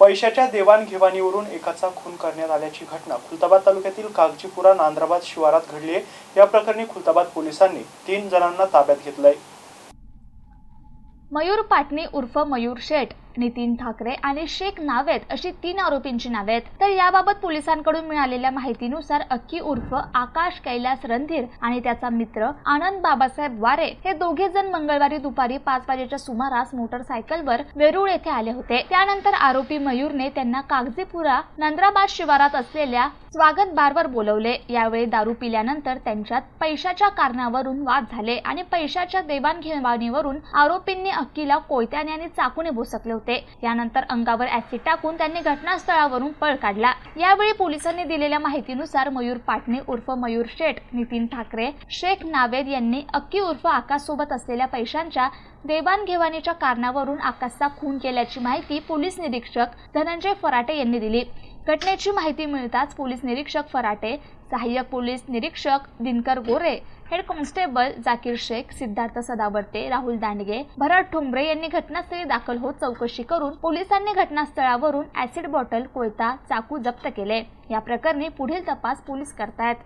पैशाच्या देवाणघेवाणीवरून एकाचा खून करण्यात आल्याची घटना खुलताबाद तालुक्यातील कागजीपुरा नांद्राबाद शिवारात घडली आहे. या प्रकरणी खुलताबाद पोलिसांनी तीन जणांना ताब्यात घेतलंय. मयूर पाटणी उर्फ मयूर शेठ नितीन ठाकरे आणि शेख नावेद अशी तीन आरोपींची नावे आहेत. तर याबाबत पोलिसांकडून मिळालेल्या माहितीनुसार अक्की उर्फ आकाश कैलास रणधीर आणि त्याचा मित्र आनंद बाबासाहेब वारे हे दोघे जण मंगळवारी दुपारी पाच वाजेच्या सुमारास मोटरसायकलवर वेरूळ येथे आले होते. त्यानंतर आरोपी मयूरने त्यांना कागजीपुरा नंद्राबाद शिवारात असलेल्या स्वागत बारवर बोलवले. यावेळी दारू पिल्यानंतर त्यांच्यात पैशाच्या कारणावरून वाद झाले आणि पैशाच्या देवाणघेवाणीवरून आरोपींनी अक्कीला कोयत्याने आणि चाकूने बोसकले होते. यानंतर अंगावर ऍसिड टाकून त्यांनी घटनास्थळावरून पळ काढला. यावेळी पोलिसांनी दिलेल्या माहितीनुसार मयूर पाटणे उर्फ मयूर शेठ नितीन ठाकरे शेख नावेद यांनी अक्की उर्फ आकाश सोबत असलेल्या पैशांच्या देवाणघेवाणीच्या कारणावरून आकाशचा खून केल्याची माहिती पोलीस निरीक्षक धनंजय फराटे यांनी दिली. घटनेची माहिती मिळताच पोलीस निरीक्षक फराटे सहाय्यक पोलीस निरीक्षक दिनकर गोरे हेड कॉन्स्टेबल जाकीर शेख सिद्धार्थ सदावर्ते राहुल दांडगे भरत ठोंबरे यांनी घटनास्थळी दाखल होत चौकशी करून पोलिसांनी घटनास्थळावरून ऍसिड बॉटल कोयता चाकू जप्त केले. या प्रकरणी पुढील तपास पोलीस करतायत.